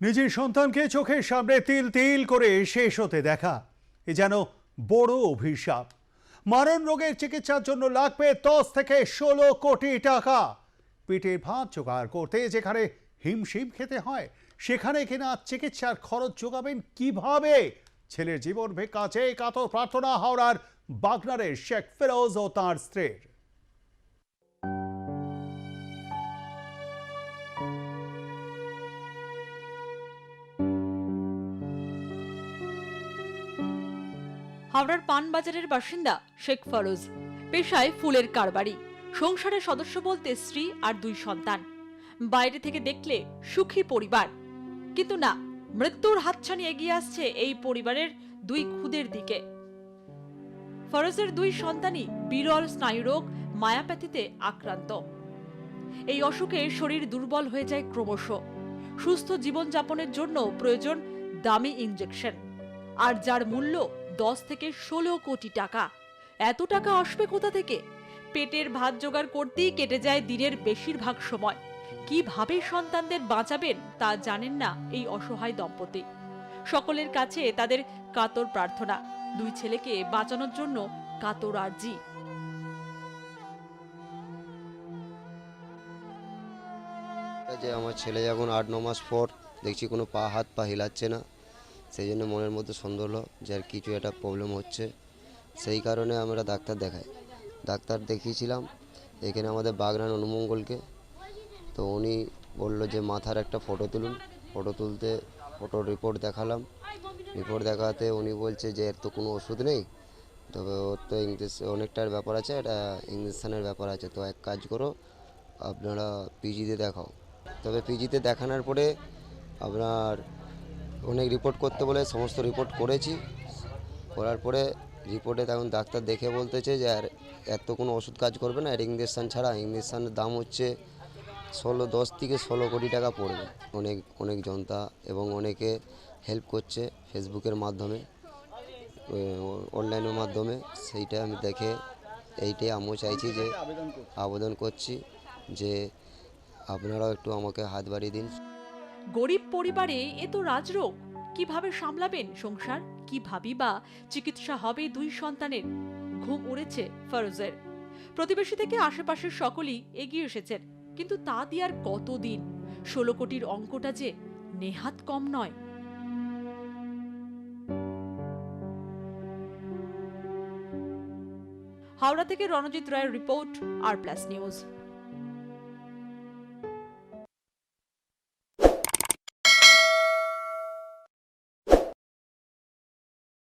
নিজের সন্তানকে চোখের সামনে তিল তিল করে শেষ হতে দেখা। এ যেন বড় অভিশাপ। মারণ রোগের চিকিৎসার জন্য লাগবে দশ থেকে ষোলো কোটি টাকা। পেটের ভাত জোগাড় করতে যেখানে হিমশিম খেতে হয়, সেখানে কিনা চিকিৎসার খরচ যোগাবেন কীভাবে? ছেলের জীবন ভিক্ষাচে কাতর প্রার্থনা হাওড়ার বাগনারের শেখ ফিরোজ ও তাঁর স্ত্রীর। হাওড়ার পানবাজারের বাসিন্দা শেখ ফরোজ। পেশায় ফুলের কারবারি। সংসারের সদস্য বলতে স্ত্রী আর দুই সন্তান। বাইরে থেকে দেখলে সুখী পরিবার। কিন্তু না, মৃত্যুর হাতছানি এগিয়ে আসছে এই পরিবারের দুই খুদের দিকে। ফরোজের দুই সন্তানই বিরল স্নায়ুরোগ, মায়াপ্যাথিতে আক্রান্ত। এই অসুখে শরীর দুর্বল হয়ে যায় ক্রমশ। সুস্থ জীবনযাপনের জন্য প্রয়োজন দামি ইনজেকশন। আর যার মূল্য দশ থেকে ষোলো কোটি টাকা। এত টাকা আসবে কোথা থেকে? পেটের ভাত জোগাড় করতেই কেটে যায় দিনের বেশিরভাগ সময়। কীভাবে সন্তানদের বাঁচাবেন তা জানেন না এই অসহায় দম্পতি। সকলের কাছে তাদের কাতর প্রার্থনা, দুই ছেলেকে বাঁচানোর জন্য কাতর আর্জি। যে আমার ছেলে যখন আট, ন মাস পর, দেখছি কোনো পা, হাত, পা হিলাচ্ছে না। সেই জন্য মনের মধ্যে সন্দেহ হলো যে আর কিছু একটা প্রবলেম হচ্ছে। সেই কারণে আমরা ডাক্তার দেখাই। ডাক্তার দেখিয়েছিলাম, এখানে আমাদের বাগনান অনুমঙ্গলকে। তো উনি বলল যে, মাথার একটা ফটো তুলুন। ফটো তুলতে ফটোর রিপোর্ট দেখালাম। রিপোর্ট দেখাতে উনি বলছে যে, এর তো কোনো ওষুধ নেই। তবে ওর তো ইংলিশ অনেকটার ব্যাপার আছে এটা ইঞ্জেকশনের ব্যাপার আছে। তো এক কাজ করো, আপনারা পিজিতে দেখাও। তবে পিজিতে দেখানোর পরে আপনার অনেক রিপোর্ট করতে বলে, সমস্ত রিপোর্ট করেছি। করার পরে রিপোর্টে তখন ডাক্তার দেখে বলতেছে যে, আর এত কোনো ওষুধ কাজ করবে না এর ইঞ্জেকশান ছাড়া ইঞ্জেকশানের দাম হচ্ছে ষোলো, দশ থেকে ষোলো কোটি টাকা পড়বে। অনেক অনেক জনতা এবং অনেকে হেল্প করছে ফেসবুকের মাধ্যমে অনলাইনের মাধ্যমে। সেইটা আমি দেখে এইটাই আমিও চাইছি যে আবেদন করছি যে, আপনারাও একটু আমাকে হাত বাড়িয়ে দিন। গরিব পরিবারে এ তো রাজরোগ। কীভাবে সামলাবেন সংসার? কীভাবে বা চিকিৎসা হবে দুই সন্তানের? ঘুম উড়েছে ফরোজের। প্রতিবেশী থেকে আশেপাশের সকলেই এগিয়ে এসেছেন। কিন্তু তা দিয়ে আর কতদিন? ষোলো কোটির অঙ্কটা যে নেহাত কম নয়। হাওড়া থেকে রণজিৎ রায়ের রিপোর্ট, আর প্লাস নিউজ।